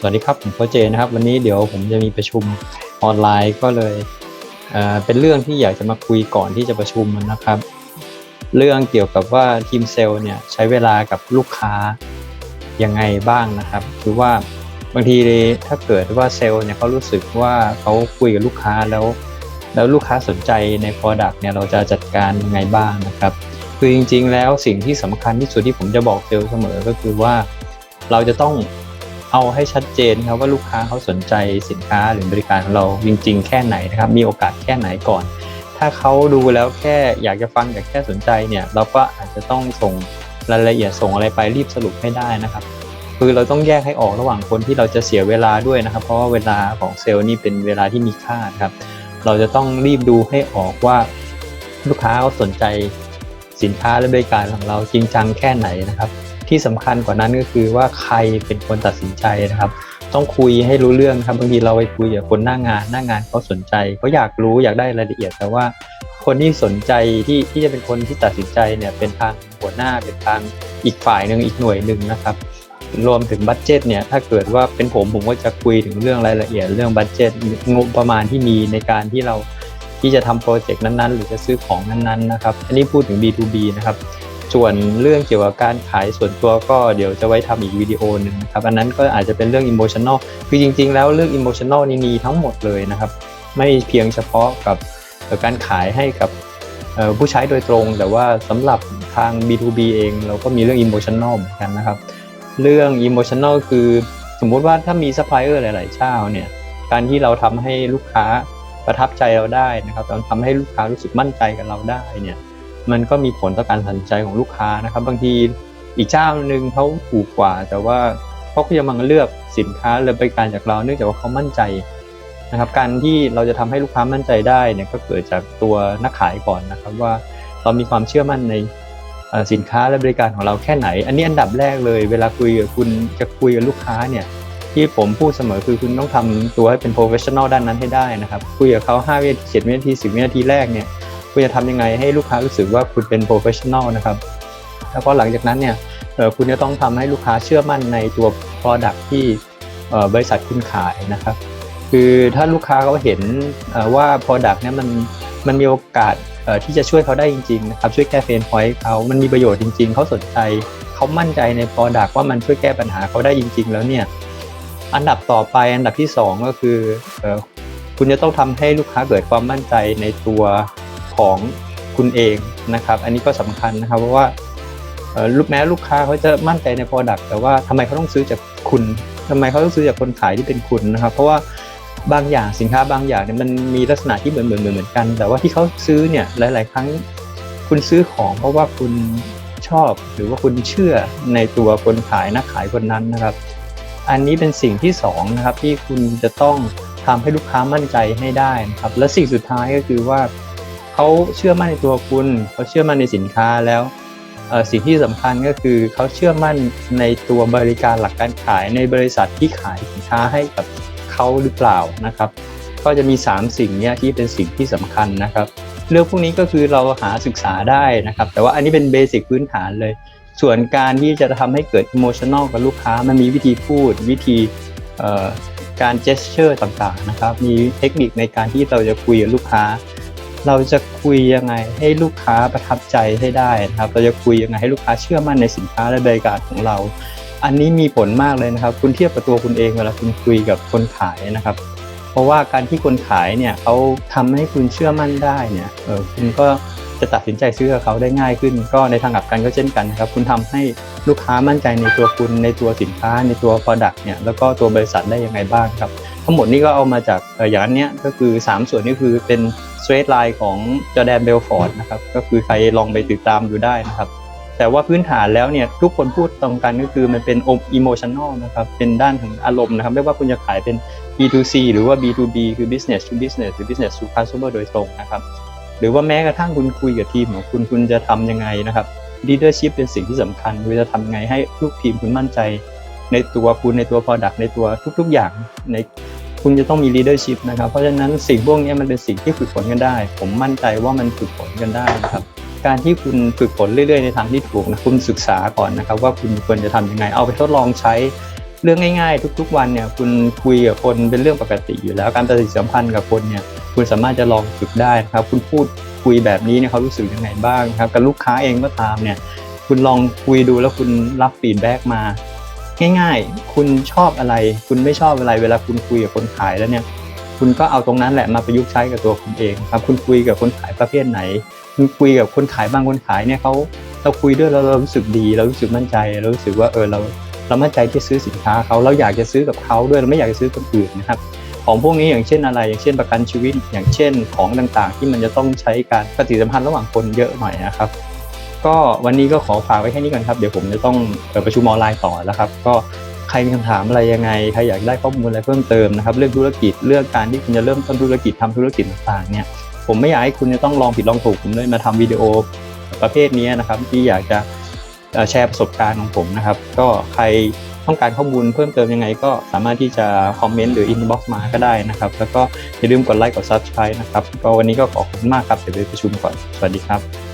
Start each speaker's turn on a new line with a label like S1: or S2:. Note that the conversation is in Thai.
S1: สวัสดีครับ ผมโคเจนะครับ วันนี้เดี๋ยวผมจะมีประชุมออนไลน์ก็เลยเเป็นเรื่องที่อยากจะมาคุยก่อนที่จะประชุมนะครับ เรื่องเกี่ยวกับว่าทีมเซลล์เนี่ยใช้เวลากับลูกค้ายังไงบ้างนะครับคือว่าบางทีถ้าเกิดว่าเซลล์เนี่ยเขารู้สึกว่าเขาคุยกับลูกค้าแล้ว แล้วลูกค้าสนใจใน Product เนี่ยเราจะจัดการยังไงบ้างนะครับ คือจริงๆแล้วสิ่งที่สำคัญที่สุดที่ผมจะบอกเซลล์เสมอก็คือว่าเราจะต้อง เอาให้ชัดเจนครับว่าลูกค้าเขาสนใจสินค้าหรือบริการของเราจริง ๆ แค่ไหนนะครับ มีโอกาสแค่ไหนก่อน ถ้าเขาดูแล้วแค่อยากจะฟังอยากแค่สนใจเนี่ย เราก็อาจจะต้องส่งรายละเอียดส่งอะไรไปรีบสรุปให้ได้นะครับ คือเราต้องแยกให้ออกระหว่างคนที่เราจะเสียเวลาด้วยนะครับ เพราะว่าเวลาของเซลล์นี่เป็นเวลาที่มีค่านะครับ เราจะต้องรีบดูให้ออกว่าลูกค้าเขาสนใจสินค้าและบริการของเราจริงจังแค่ไหนนะครับ ที่สำคัญกว่านั้นก็คือว่าใครเป็นคนตัดสินใจนะครับ ต้องคุยให้รู้เรื่องครับบางทีเราไปคุยกับคนหน้างานหน้างานเขาสนใจเขาอยากรู้อยากได้รายละเอียด แต่ว่าคนที่สนใจที่ที่จะเป็นคนที่ตัดสินใจเนี่ยเป็นทางหัวหน้าเป็นทางอีกฝ่ายหนึ่งอีกหน่วยหนึ่งนะครับ รวมถึงบัตเจตเนี่ยถ้าเกิดว่าเป็นผมผมก็จะคุยถึงเรื่องรายละเอียด เรื่องบัตเจตงบประมาณที่มีในการที่เราที่จะทำโปรเจกต์นั้นๆ หรือจะซื้อของนั้นๆนะครับ อันนี้พูดถึง B2B นะครับ ส่วนเรื่องเกี่ยวกับการขายส่วนตัวก็เดี๋ยวจะไว้ทำอีกวิดีโอหนึ่งนะครับอันนั้นก็อาจจะเป็นเรื่อง emotional คือจริง ๆ แล้วเรื่อง emotional นี่มีทั้งหมดเลยนะครับ ไม่เพียงเฉพาะกับการขายให้กับผู้ใช้โดยตรง แต่ว่าสำหรับทาง B2B เอง เราก็มีเรื่อง emotional เหมือนกันนะครับ เรื่อง emotional คือสมมุติว่าถ้ามีซัพพลายเออร์หลายๆเจ้าเนี่ยการที่เราทำให้ลูกค้าประทับใจเราได้นะครับเราทำให้ลูกค้ารู้สึกมั่นใจกับเราได้เนี่ย มันก็มีผลต่อการตัดสินใจของลูกค้านะครับ บางทีอีกเจ้าหนึ่งเขาถูกกว่า แต่ว่าเขาก็ยังมาเลือกสินค้าหรือบริการจากเราเนื่องจากว่าเขามั่นใจนะครับ การที่เราจะทำให้ลูกค้ามั่นใจได้เนี่ยก็เกิดจากตัวนักขายก่อนนะครับว่าเรามีความเชื่อมั่นในสินค้าและบริการของเราแค่ไหน อันนี้อันดับแรกเลย เวลาคุยกับคุณจะคุยกับลูกค้าเนี่ยที่ผมพูดเสมอคือคุณต้องทำตัวให้เป็น professional ด้านนั้นให้ได้นะครับ คุยกับเขา5วินาที7วินาที10วินาทีแรกเนี่ย คุณจะทำยังไงให้ลูกค้ารู้สึกว่าคุณเป็น professional นะครับแล้วก็หลังจากนั้นเนี่ยคุณจะต้องทำให้ลูกค้าเชื่อมั่นในตัว product ที่บริษัทคุณขายนะครับ คือถ้าลูกค้าเขาเห็นว่า product เนี่ยมันมันมีโอกาสที่จะช่วยเขาได้จริงๆนะครับช่วยแก้เพนพอยต์เขามันมีประโยชน์จริง ๆเขาสนใจเขามั่นใจใน Product ว่ามันช่วยแก้ปัญหาเขาได้จริง ๆ แล้วเนี่ยอันดับต่อไปอันดับที่ 2 ก็คือเอ่อคุณจะต้องทำให้ลูกค้าเกิดความมั่นใจในตัว ของคุณเองนะครับ อันนี้ก็สำคัญนะครับเพราะว่าลูกแม้ลูกค้าเขาจะมั่นใจใน Product แต่ว่าทำไมเขาต้องซื้อจากคุณทำไมเขาต้องซื้อจากคนขายที่เป็นคุณนะครับ เพราะว่าบางอย่างสินค้าบางอย่างเนี่ยมันมีลักษณะที่เหมือนเหมือนเหมือนกัน แต่ว่าที่เขาซื้อเนี่ยหลาย ๆ ครั้งคุณซื้อของเพราะว่าคุณชอบหรือว่าคุณเชื่อในตัวคนขายนักขายคนนั้นนะครับ อันนี้เป็นสิ่งที่สองนะครับที่คุณจะต้องทำให้ลูกค้ามั่นใจให้ได้นะครับ และสิ่งสุดท้ายก็คือว่า เขาเชื่อมั่นในตัวคุณเขาเชื่อมั่นในสินค้าแล้วสิ่งที่สำคัญก็คือเขาเชื่อมั่นในตัวบริการหลักการขายในบริษัทที่ขายสินค้าให้กับเขาหรือเปล่านะครับ ก็จะมี 3 สิ่งนี้ที่เป็นสิ่งที่สำคัญนะครับ เรื่องพวกนี้ก็คือเราหาศึกษาได้นะครับ แต่ว่าอันนี้เป็นเบสิกพื้นฐานเลย ส่วนการที่จะทำให้เกิด emotional กับลูกค้ามันมีวิธีพูดวิธีการ gesture ต่างๆนะครับ มีเทคนิคในการที่เราจะคุยกับลูกค้า เราจะคุยยังไงให้ลูกค้าประทับใจให้ได้นะครับ เราจะคุยยังไงให้ลูกค้าเชื่อมั่นในสินค้าและบริการของเรา อันนี้มีผลมากเลยนะครับ คุณเทียบกับตัวคุณเองเวลาคุณคุยกับคนขายนะครับ เพราะว่าการที่คนขายเนี่ยเขาทำให้คุณเชื่อมั่นได้เนี่ยเออคุณก็ จะตัดสินใจซื้อกับเขาได้ง่ายขึ้น ก็ในทางกลับกันก็เช่นกันนะครับ คุณทำให้ลูกค้ามั่นใจในตัวคุณในตัวสินค้า ในตัว Product เนี่ยแล้วก็ตัวบริษัทได้ยังไงบ้างครับ ทั้งหมดนี้ก็เอามาจากอย่างนี้ก็คือ 3 ส่วนนี้คือเป็น straight line ของจอแดนเบลฟอร์ดนะครับก็คือใครลองไปติดตามดูได้นะครับแต่ว่าพื้นฐานแล้วเนี่ยทุกคนพูดตรงกันก็คือมันเป็น emotional นะครับเป็นด้านของอารมณ์นะครับไม่ว่าคุณจะขายเป็น B2C หรือว่า B2B คือ business to business หรือ business to consumer โดยตรงนะครับ หรือว่าแม้กระทั่งคุณคุยกับทีมของคุณคุณจะทำยังไงนะครับ leadership เป็นสิ่งที่สำคัญคุณจะทำไงให้ลูกทีมคุณมั่นใจ ในตัวคุณในตัว product ในตัวทุก ๆ อย่างในคุณจะต้องมี leadership นะครับ เพราะฉะนั้นสิ่งพวกนี้มันเป็นสิ่งที่ฝึกฝนกันได้ ผมมั่นใจว่ามันฝึกฝนกันได้นะครับ การที่คุณฝึกฝนเรื่อยๆ ในทางที่ถูกนะคุณศึกษาก่อนนะครับ ว่าคุณควรจะทำยังไง เอาไปทดลองใช้ เรื่องง่ายๆ ทุก ๆ วันเนี่ยคุณคุยกับคนเป็นเรื่องปกติอยู่แล้วการปฏิสัมพันธ์กับคนเนี่ยคุณสามารถจะลองฝึกได้นะครับ คุณพูดคุยแบบนี้เนี่ยเขารู้สึกยังไงบ้างครับกับลูกค้าเองก็ตามเนี่ยคุณลองคุยดูแล้วคุณรับฟีดแบ็กมาง่ายๆ คุณชอบอะไร คุณไม่ชอบอะไร เวลาคุณคุยกับคนขายแล้วเนี่ย คุณก็เอาตรงนั้นแหละมาประยุกต์ใช้กับตัวคุณเองครับ คุณคุยกับคนขายประเภทไหน คุณคุยกับคนขายบางคนขายเนี่ยเขาเราคุยด้วยแล้วเรารู้สึกดี เรารู้สึกมั่นใจ เรารู้สึกว่าเออเรา เรามั่นใจที่ซื้อสินค้าเขาเราอยากจะซื้อกับเขาด้วยเราไม่อยากจะซื้อคนอื่นนะครับของพวกนี้อย่างเช่นอะไร อย่างเช่นประกันชีวิต อย่างเช่นของต่างๆ ที่มันจะต้องใช้การปฏิสัมพันธ์ระหว่างคนเยอะหน่อยนะครับ ก็วันนี้ก็ขอฝากไว้แค่นี้ก่อนครับเดี๋ยวผมจะต้องเอ่อประชุมออนไลน์ต่อแล้วครับ ก็ใครมีคำถามอะไรยังไงใครอยากได้ข้อมูลอะไรเพิ่มเติมนะครับ เรื่องธุรกิจเรื่องการที่คุณจะเริ่มต้นธุรกิจทำธุรกิจต่างๆเนี่ยผมไม่อยากให้คุณจะต้องลองผิดลองถูกผมเลยมาทำวิดีโอประเภทนี้นะครับที่อยากจะ แชร์ประสบการณ์ของผมนะครับ ก็ใครต้องการข้อมูลเพิ่มเติมยังไงก็สามารถที่จะคอมเมนต์หรืออินบ็อกซ์มาก็ได้นะครับ แล้วก็อย่าลืมกดไลค์กด subscribe นะครับก็วันนี้ก็ขอบคุณมากครับเดี๋ยวไปประชุมก่อน สวัสดีครับ